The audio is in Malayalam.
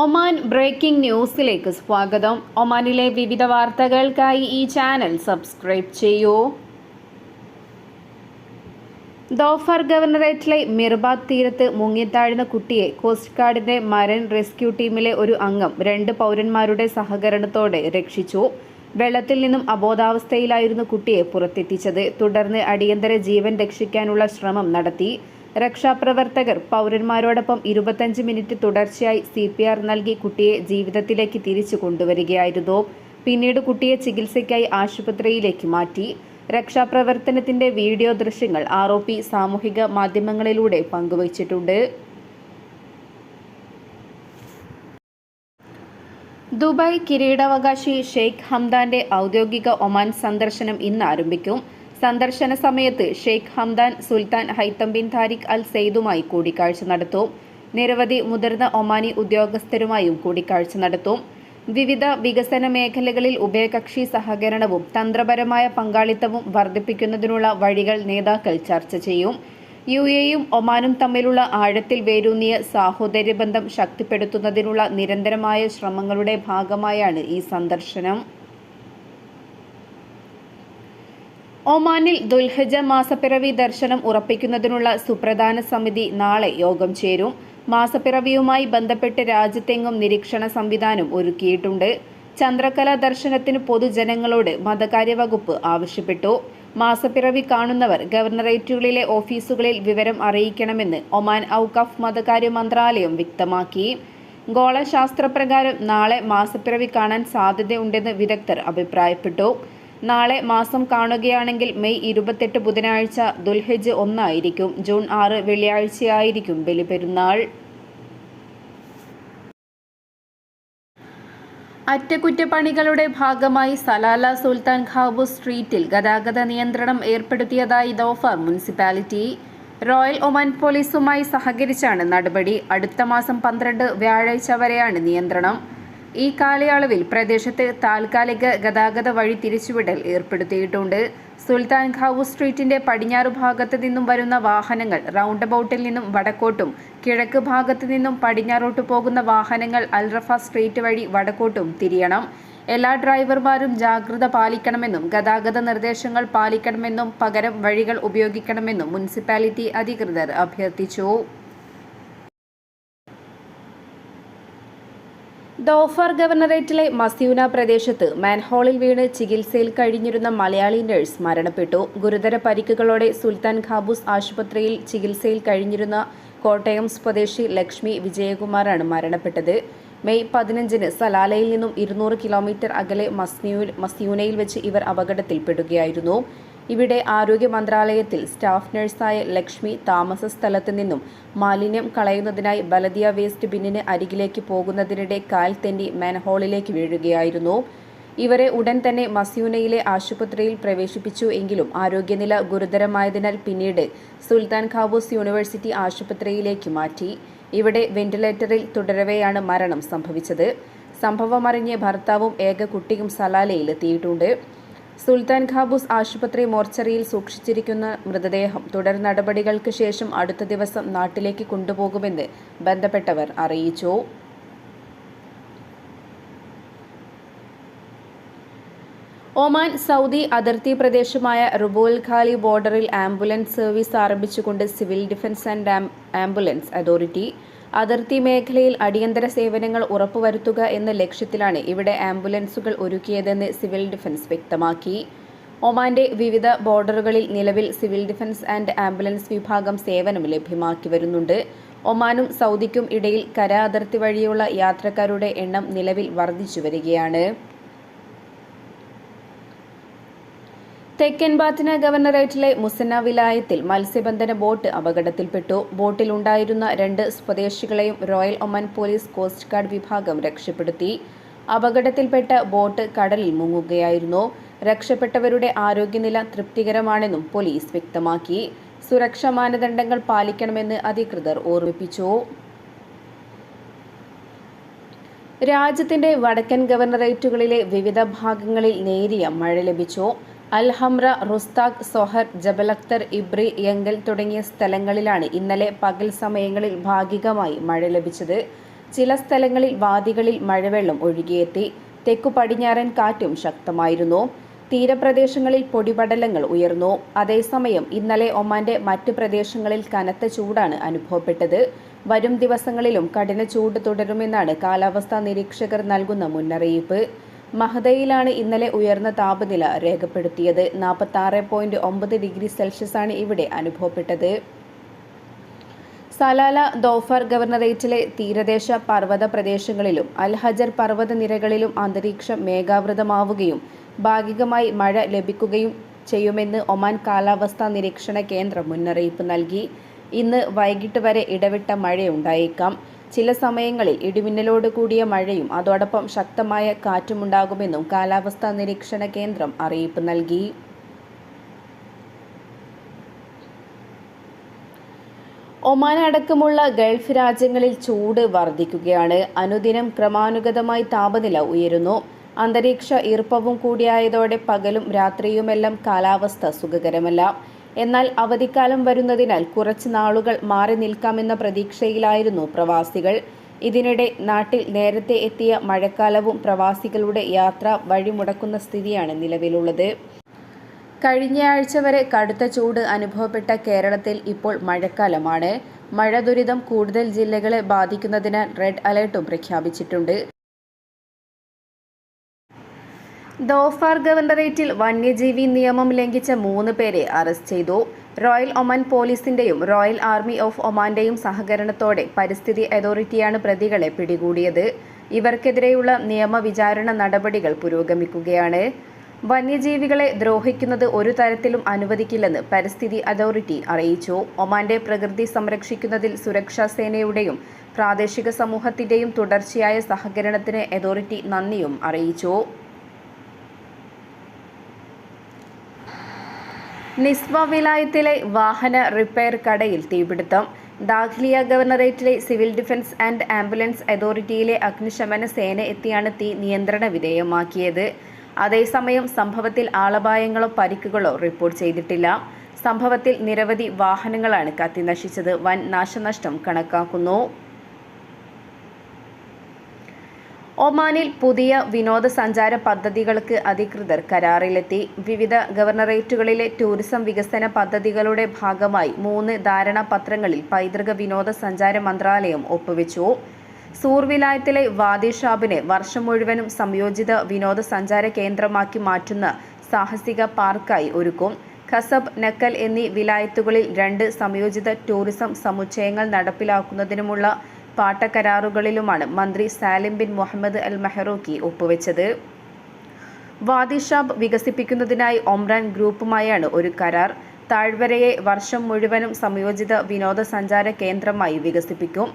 ഒമാൻ ബ്രേക്കിംഗ് ന്യൂസിലേക്ക് സ്വാഗതം. ഒമാനിലെ വിവിധ വാർത്തകൾക്കായി ഈ ചാനൽ സബ്സ്ക്രൈബ് ചെയ്യൂ. ദോഫർ ഗവർണറേറ്റിലെ മിർബാദ് തീരത്ത് മുങ്ങിത്താഴ്ന്ന കുട്ടിയെ കോസ്റ്റ് ഗാർഡിന്റെ മരൻ റെസ്ക്യൂ ടീമിലെ ഒരു അംഗം രണ്ട് പൗരന്മാരുടെ സഹകരണത്തോടെ രക്ഷിച്ചു. വെള്ളത്തിൽ നിന്നും അബോധാവസ്ഥയിലായിരുന്നു കുട്ടിയെ പുറത്തെത്തിച്ചത്. തുടർന്ന് അടിയന്തര ജീവൻ രക്ഷിക്കാനുള്ള ശ്രമം നടത്തി. രക്ഷാപ്രവർത്തകർ പൗരന്മാരോടൊപ്പം ഇരുപത്തഞ്ച് മിനിറ്റ് തുടർച്ചയായി സി പി ആർ നൽകി കുട്ടിയെ ജീവിതത്തിലേക്ക് തിരിച്ചു കൊണ്ടുവരികയായിരുന്നു. പിന്നീട് കുട്ടിയെ ചികിത്സയ്ക്കായി ആശുപത്രിയിലേക്ക് മാറ്റി. രക്ഷാപ്രവർത്തനത്തിന്റെ വീഡിയോ ദൃശ്യങ്ങൾ ആർ ഒ പി സാമൂഹിക മാധ്യമങ്ങളിലൂടെ പങ്കുവച്ചിട്ടുണ്ട്. ദുബായ് കിരീടാവകാശി ഷെയ്ഖ് ഹംദാന്റെ ഔദ്യോഗിക ഒമാൻ സന്ദർശനം ഇന്ന് ആരംഭിക്കും സന്ദർശന സമയത്ത് Sheikh Hamdan Sultan Haitham bin Tariq al സെയ്ദുമായി കൂടിക്കാഴ്ച നടത്തും. നിരവധി മുതിർന്ന ഒമാനി ഉദ്യോഗസ്ഥരുമായും കൂടിക്കാഴ്ച നടത്തും. വിവിധ വികസന മേഖലകളിൽ ഉഭയകക്ഷി സഹകരണവും തന്ത്രപരമായ പങ്കാളിത്തവും വർദ്ധിപ്പിക്കുന്നതിനുള്ള വഴികൾ നേതാക്കൾ ചർച്ച ചെയ്യും. യു എയും ഒമാനും തമ്മിലുള്ള ആഴത്തിൽ വേരൂന്നിയ സാഹോദര്യബന്ധം ശക്തിപ്പെടുത്തുന്നതിനുള്ള നിരന്തരമായ ശ്രമങ്ങളുടെ ഭാഗമായാണ് ഈ സന്ദർശനം. ഒമാനിൽ ദുൽഹജ മാസപ്പിറവി ദർശനം ഉറപ്പിക്കുന്നതിനുള്ള സുപ്രധാന സമിതി നാളെ യോഗം ചേരും. മാസപ്പിറവിയുമായി ബന്ധപ്പെട്ട് രാജ്യത്തെങ്ങും നിരീക്ഷണ സംവിധാനം ഒരുക്കിയിട്ടുണ്ട്. ചന്ദ്രകല ദർശനത്തിന് പൊതുജനങ്ങളോട് മതകാര്യ വകുപ്പ് ആവശ്യപ്പെട്ടു. മാസപ്പിറവി കാണുന്നവർ ഗവർണറേറ്റുകളിലെ ഓഫീസുകളിൽ വിവരം അറിയിക്കണമെന്ന് ഒമാൻ ഔക്കഫ് മതകാര്യ മന്ത്രാലയം വ്യക്തമാക്കി. ഗോളശാസ്ത്രപ്രകാരം നാളെ മാസപ്പിറവി കാണാൻ സാധ്യതയുണ്ടെന്ന് വിദഗ്ധർ അഭിപ്രായപ്പെട്ടു. നാളെ മാസം കാണുകയാണെങ്കിൽ മെയ് ഇരുപത്തെട്ട് ബുധനാഴ്ച ദുൽഹജ് ഒന്നായിരിക്കും. ജൂൺ ആറ് വെള്ളിയാഴ്ചയായിരിക്കും ബലിപെരുന്നാൾ. അറ്റകുറ്റപ്പണികളുടെ ഭാഗമായി സലാല സുൽത്താൻ ഖാബു സ്ട്രീറ്റിൽ ഗതാഗത നിയന്ത്രണം ഏർപ്പെടുത്തിയതായി ദോഫർ മുനിസിപ്പാലിറ്റി. റോയൽ ഒമാൻ പോലീസുമായി സഹകരിച്ചാണ് നടപടി. അടുത്ത മാസം പന്ത്രണ്ട് വ്യാഴാഴ്ച വരെയാണ് നിയന്ത്രണം. ഈ കാലയളവിൽ പ്രദേശത്ത് താൽക്കാലിക ഗതാഗത വഴി തിരിച്ചുവിടൽ ഏർപ്പെടുത്തിയിട്ടുണ്ട്. സുൽത്താൻ ഖാവു സ്ട്രീറ്റിന്റെ പടിഞ്ഞാറ് ഭാഗത്ത് നിന്നും വരുന്ന വാഹനങ്ങൾ റൗണ്ട് അബൌട്ടിൽ നിന്നും വടക്കോട്ടും കിഴക്ക് ഭാഗത്ത് നിന്നും പടിഞ്ഞാറോട്ട് പോകുന്ന വാഹനങ്ങൾ അൽറഫ സ്ട്രീറ്റ് വഴി വടക്കോട്ടും തിരിയണം. എല്ലാ ഡ്രൈവർമാരും ജാഗ്രത പാലിക്കണമെന്നും ഗതാഗത നിർദ്ദേശങ്ങൾ പാലിക്കണമെന്നും പകരം വഴികൾ ഉപയോഗിക്കണമെന്നും മുനിസിപ്പാലിറ്റി അധികൃതർ അഭ്യർത്ഥിച്ചു. ദോഫർ ഗവർണറേറ്റിലെ മസ്യൂന പ്രദേശത്ത് മാൻഹോളിൽ വീണ് ചികിത്സയിൽ കഴിഞ്ഞിരുന്ന മലയാളി നഴ്സ് മരണപ്പെട്ടു. ഗുരുതര പരിക്കുകളോടെ സുൽത്താൻ ഖാബൂസ് ആശുപത്രിയിൽ ചികിത്സയിൽ കഴിഞ്ഞിരുന്ന കോട്ടയം സ്വദേശി ലക്ഷ്മി വിജയകുമാറാണ് മരണപ്പെട്ടത്. മെയ് പതിനഞ്ചിന് സലാലയിൽ നിന്നും ഇരുന്നൂറ് കിലോമീറ്റർ അകലെ മസ്യൂ മസ്യൂനയിൽ വെച്ച് ഇവർ അപകടത്തിൽപ്പെടുകയായിരുന്നു. ഇവിടെ ആരോഗ്യ മന്ത്രാലയത്തിൽ സ്റ്റാഫ് നഴ്സായ ലക്ഷ്മി താമസ സ്ഥലത്ത് നിന്നും മാലിന്യം കളയുന്നതിനായി ബലദിയ വേസ്റ്റ് ബിന്നിന് അരികിലേക്ക് പോകുന്നതിനിടെ കാൽ തെന്നി മാൻഹോളിലേക്ക് വീഴുകയായിരുന്നു. ഇവരെ ഉടൻ തന്നെ മസ്യൂനയിലെ ആശുപത്രിയിൽ പ്രവേശിപ്പിച്ചു എങ്കിലും ആരോഗ്യനില ഗുരുതരമായതിനാൽ പിന്നീട് സുൽത്താൻ ഖാബൂസ് യൂണിവേഴ്സിറ്റി ആശുപത്രിയിലേക്ക് മാറ്റി. ഇവിടെ വെന്റിലേറ്ററിൽ തുടരവെയാണ് മരണം സംഭവിച്ചത്. സംഭവമറിഞ്ഞ് ഭർത്താവും ഏക കുട്ടിയും സലാലയിൽ എത്തിയിട്ടുണ്ട്. സുൽത്താൻ ഖാബൂസ് ആശുപത്രി മോർച്ചറിയിൽ സൂക്ഷിച്ചിരിക്കുന്ന മൃതദേഹം തുടർ നടപടികൾക്ക് ശേഷം അടുത്ത ദിവസം നാട്ടിലേക്ക് കൊണ്ടുപോകുമെന്ന് ബന്ധപ്പെട്ടവർ അറിയിച്ചു. ഒമാൻ സൗദി അതിർത്തി പ്രദേശമായ റുബോൽ ഖാലി ബോർഡറിൽ ambulance service ആരംഭിച്ചുകൊണ്ട് civil defence and ambulance authority അതിർത്തി മേഖലയിൽ അടിയന്തര സേവനങ്ങൾ ഉറപ്പുവരുത്തുക എന്ന ലക്ഷ്യത്തിലാണ് ഇവിടെ ആംബുലൻസുകൾ ഒരുക്കിയതെന്ന് സിവിൽ ഡിഫൻസ് വ്യക്തമാക്കി. ഒമാന്റെ വിവിധ ബോർഡറുകളിൽ നിലവിൽ സിവിൽ ഡിഫൻസ് ആൻഡ് ആംബുലൻസ് വിഭാഗം സേവനം ലഭ്യമാക്കി വരുന്നുണ്ട്. ഒമാനും സൗദിക്കും ഇടയിൽ കര അതിർത്തി വഴിയുള്ള യാത്രക്കാരുടെ എണ്ണം നിലവിൽ വർദ്ധിച്ചു വരികയാണ്. തെക്കൻ ബാത്തിന ഗവർണറേറ്റിലെ മുസന്ന വിലായത്തിൽ മത്സ്യബന്ധന ബോട്ട് അപകടത്തിൽപ്പെട്ടു. ബോട്ടിലുണ്ടായിരുന്ന രണ്ട് സ്വദേശികളെയും royal Oman police coast guard വിഭാഗം രക്ഷപ്പെടുത്തി. അപകടത്തിൽപ്പെട്ട ബോട്ട് കടലിൽ മുങ്ങുകയായിരുന്നു. രക്ഷപ്പെട്ടവരുടെ ആരോഗ്യനില തൃപ്തികരമാണെന്നും പോലീസ് വ്യക്തമാക്കി. സുരക്ഷാ മാനദണ്ഡങ്ങൾ പാലിക്കണമെന്ന് അധികൃതർ ഓർമ്മിപ്പിച്ചു. രാജ്യത്തിന്റെ വടക്കൻ ഗവർണറേറ്റുകളിലെ വിവിധ ഭാഗങ്ങളിൽ നേരിയ മഴ ലഭിച്ചു. Al Hamra Rustaq Sohar Jabal Akhdar Ibri Yanqul തുടങ്ങിയ സ്ഥലങ്ങളിലാണ് ഇന്നലെ പകൽ സമയങ്ങളിൽ ഭാഗികമായി മഴ ലഭിച്ചത്. ചില സ്ഥലങ്ങളിൽ വാദികളിൽ മഴവെള്ളം ഒഴുകിയെത്തി. തെക്കു പടിഞ്ഞാറൻ കാറ്റും ശക്തമായിരുന്നു. തീരപ്രദേശങ്ങളിൽ പൊടിപടലങ്ങൾ ഉയർന്നു. അതേസമയം ഇന്നലെ ഒമാന്റെ മറ്റു പ്രദേശങ്ങളിൽ കനത്ത ചൂടാണ് അനുഭവപ്പെട്ടത്. വരും ദിവസങ്ങളിലും കഠിന ചൂട് തുടരുമെന്നാണ് കാലാവസ്ഥാ നിരീക്ഷകർ നൽകുന്ന മുന്നറിയിപ്പ്. മഹദയിലാണ് ഇന്നലെ ഉയർന്ന താപനില രേഖപ്പെടുത്തിയത്. നാൽപ്പത്തി ആറ് പോയിന്റ് ഒമ്പത് ഡിഗ്രി സെൽഷ്യസാണ് ഇവിടെ അനുഭവപ്പെട്ടത്. സലാല ദോഫർ ഗവർണറേറ്റിലെ തീരദേശ പർവത പ്രദേശങ്ങളിലും അൽഹജർ പർവത നിരകളിലും അന്തരീക്ഷം മേഘാവൃതമാവുകയും ഭാഗികമായി മഴ ലഭിക്കുകയും ചെയ്യുമെന്ന് ഒമാൻ കാലാവസ്ഥാ നിരീക്ഷണ കേന്ദ്രം മുന്നറിയിപ്പ് നൽകി. ഇന്ന് വൈകിട്ട് വരെ ഇടവിട്ട മഴയുണ്ടായേക്കാം. ചില സമയങ്ങളിൽ ഇടിമിന്നലോട് കൂടിയ മഴയും അതോടൊപ്പം ശക്തമായ കാറ്റുമുണ്ടാകുമെന്നും കാലാവസ്ഥാ നിരീക്ഷണ കേന്ദ്രം അറിയിപ്പ് നൽകി. ഒമാൻ അടക്കമുള്ള ഗൾഫ് രാജ്യങ്ങളിൽ ചൂട് വർദ്ധിക്കുകയാണ്. അനുദിനം ക്രമാനുഗതമായി താപനില ഉയരുന്നു. അന്തരീക്ഷ ഈർപ്പവും കൂടിയായതോടെ പകലും രാത്രിയുമെല്ലാം കാലാവസ്ഥ സുഖകരമല്ല. എന്നാൽ അവധിക്കാലം വരുന്നതിനാൽ കുറച്ച് നാളുകൾ മാറി നിൽക്കാമെന്ന പ്രതീക്ഷയിലായിരുന്നു പ്രവാസികൾ. ഇതിനിടെ നാട്ടിൽ നേരത്തെ എത്തിയ മഴക്കാലവും പ്രവാസികളുടെ യാത്ര വഴിമുടക്കുന്ന സ്ഥിതിയാണ് നിലവിലുള്ളത്. കഴിഞ്ഞയാഴ്ച വരെ കടുത്ത ചൂട് അനുഭവപ്പെട്ട കേരളത്തിൽ ഇപ്പോൾ മഴക്കാലമാണ്. മഴ ദുരിതം കൂടുതൽ ജില്ലകളെ ബാധിക്കുന്നതിനാൽ റെഡ് അലേർട്ടും പ്രഖ്യാപിച്ചിട്ടുണ്ട്. ദോഫാർ ഗവർണറേറ്റിൽ വന്യജീവി നിയമം ലംഘിച്ച മൂന്ന് പേരെ അറസ്റ്റ് ചെയ്തു. റോയൽ ഒമാൻ പോലീസിന്റെയും റോയൽ ആർമി ഓഫ് ഒമാന്റെയും സഹകരണത്തോടെ പരിസ്ഥിതി അതോറിറ്റിയാണ് പ്രതികളെ പിടികൂടിയത്. ഇവർക്കെതിരെയുള്ള നിയമവിചാരണ നടപടികൾ പുരോഗമിക്കുകയാണ്. വന്യജീവികളെ ദ്രോഹിക്കുന്നത് ഒരു തരത്തിലും അനുവദിക്കില്ലെന്ന് പരിസ്ഥിതി അതോറിറ്റി അറിയിച്ചു. ഒമാന്റെ പ്രകൃതി സംരക്ഷിക്കുന്നതിൽ സുരക്ഷാ സേനയുടെയും പ്രാദേശിക സമൂഹത്തിന്റെയും തുടർച്ചയായ സഹകരണത്തിന് അതോറിറ്റി നന്ദിയും അറിയിച്ചു. നിസ്വ വിലായത്തിലെ വാഹന റിപ്പയർ കടയിൽ തീപിടുത്തം. ദാഖ്ലിയ ഗവർണറേറ്റിലെ സിവിൽ ഡിഫൻസ് ആൻഡ് ആംബുലൻസ് അതോറിറ്റിയിലെ അഗ്നിശമന സേന എത്തിയാണ് തീ നിയന്ത്രണ വിധേയമാക്കിയത്. അതേസമയം സംഭവത്തിൽ ആളപായങ്ങളോ പരിക്കുകളോ റിപ്പോർട്ട് ചെയ്തിട്ടില്ല. സംഭവത്തിൽ നിരവധി വാഹനങ്ങളാണ് കത്തിനശിച്ചത്. വൻ നാശനഷ്ടം കണക്കാക്കുന്നു. ഒമാനിൽ പുതിയ വിനോദസഞ്ചാര പദ്ധതികൾക്ക് അധികൃതർ കരാറിലെത്തി. വിവിധ ഗവർണറേറ്റുകളിലെ ടൂറിസം വികസന പദ്ധതികളുടെ ഭാഗമായി മൂന്ന് ധാരണാപത്രങ്ങളിൽ പൈതൃക വിനോദസഞ്ചാര മന്ത്രാലയം ഒപ്പുവെച്ചു. സൂർവിലായത്തിലെ വാദി ഷാബിനെ വർഷം മുഴുവനും സംയോജിത വിനോദസഞ്ചാര കേന്ദ്രമാക്കി മാറ്റുന്ന സാഹസിക പാർക്കായി ഒരുക്കും. ഖസബ് നക്കൽ എന്നീ വിലായത്തുകളിൽ രണ്ട് സംയോജിത ടൂറിസം സമുച്ചയങ്ങൾ നടപ്പിലാക്കുന്നതിനുമുള്ള പാട്ടക്കരാറുകളിലുമാണ് മന്ത്രി Salim bin Mohammed al Mahrouqi ഒപ്പുവെച്ചത്. വാദിഷാബ് വികസിപ്പിക്കുന്നതിനായി ഒമ്രാൻ ഗ്രൂപ്പുമായാണ് ഒരു കരാർ. താഴ്വരയെ വർഷം മുഴുവനും സംയോജിത വിനോദസഞ്ചാര കേന്ദ്രമായി വികസിപ്പിക്കും.